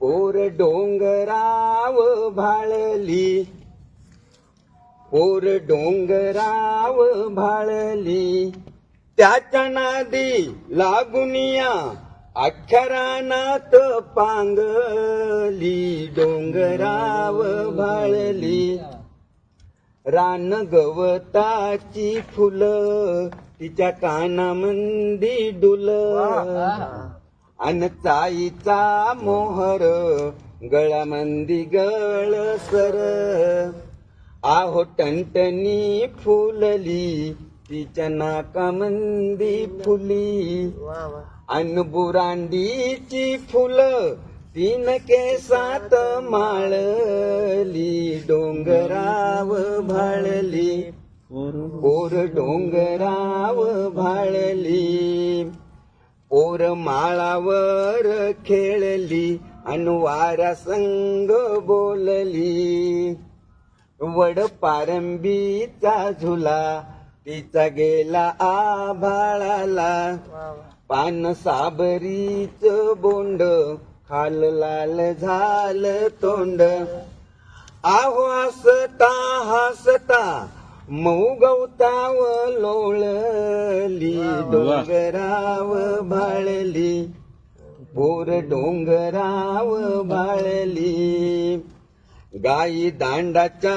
पोर डोंगराव भाळली. पोर डोंगराव भाळली. त्याच्या नादी लागुनिया अक्षरानात पांगली. डोंगराव भाळली. रान गवताची फुलं तिच्या कानामंदी डुल. अन चाईचा मोहर गळामंदी गळ सर. आहो टणटणी फुलली तिच्या नाकामंदी फुली. अन बुरांडीची फुलं तीन केसात माळली डोंगराव भाळली. पोर डोंगराव भाळली. पोर माळावर खेळली अन वारा संग बोलली. वड पारंबीचा झुला तिचा गेला आभाळाला. पान साबरीच बोंड खाल लाल झाल तोंड. आहो हसता हसता मऊ गवताव लोळली डोंगराव भाळली पोर डोंगराव भाळली गाई दांडाच्या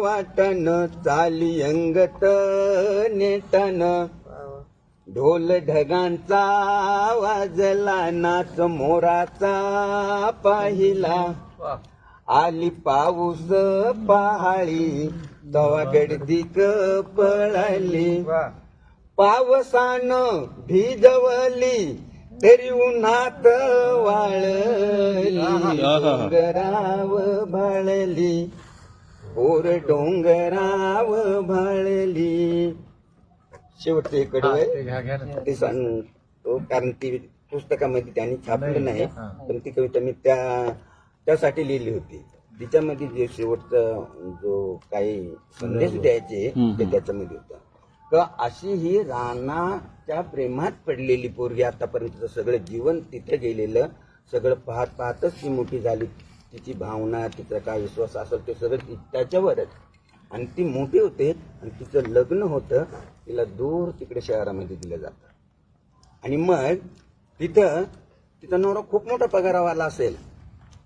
वाटन चाली अंगत नेटन ढोल ढगांचा वाजला नाच मोराचा पाहिला. आली पाऊस पहाळी तवा गडदीक पळाली. पावसान भिजवली तरी उन्हात वाळली. डोंगराव भाळली पोर डोंगराव भाळली. शेवटचे कडवे ते सांगतो कारण ती पुस्तकामध्ये त्यांनी छापलं नाही पण ती कविता मी त्या त्यासाठी लिहिली होती. तिच्यामध्ये जे शेवटचा जो काही संदेश द्यायचे ते त्याच्यामध्ये होतं. का अशी ही रानाच्या प्रेमात पडलेली पोरगी आतापर्यंतचं सगळं जीवन तिथे गेलेलं सगळं पाहत पाहतच ती मोठी झाली. तिची भावना तिचा काय विश्वास असेल ते सगळं ती- त्याच्यावरच. आणि ती मोठी होते आणि तिचं लग्न होतं तिला दूर तिकडे शहरामध्ये दिलं जातं. आणि मग तिथं तिचा नवरा खूप मोठा पगारावाला असेल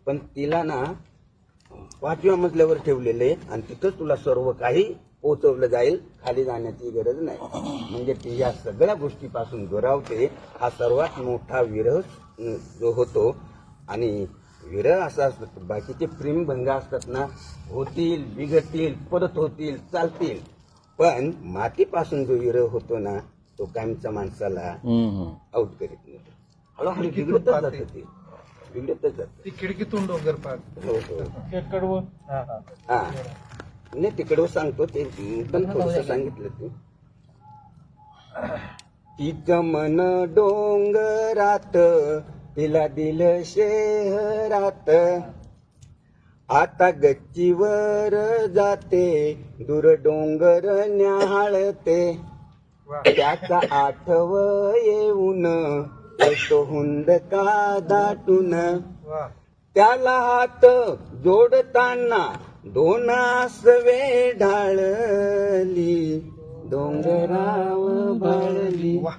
पण तिला ना पाचव्या मजल्यावर ठेवलेले आणि तिथंच तुला सर्व काही पोचवलं जाईल खाली जाण्याची गरज नाही. म्हणजे ती या सगळ्या गोष्टीपासून दुरावते. हा सर्वात मोठा विरह जो होतो आणि विरह असा असतो. बाकीचे प्रेमभंग असतात ना. होतील बिघडतील परत होतील चालतील. पण मातीपासून जो विरह होतो ना तो कायमच्या माणसाला आउट करीत नाही. हळूहळू बिघडतच जातं ते. बिघडतच जातं. ती खिडकीतून डोंगर पाहत. हो हो. हा नाही तिकडं सांगतो ते. पण थोडस सांगितलं ते. तिचं मन डोंगरात तिला दिलं शहरात. आता गच्चीवर जाते दूर डोंगर न्याहाळते. त्याचा आठव येऊन येतो हुंद का दाटून त्याला हात जोडताना दोन आसवे ढाळली. डोंगराव भरली. वा.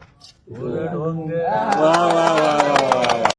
वा वा वा.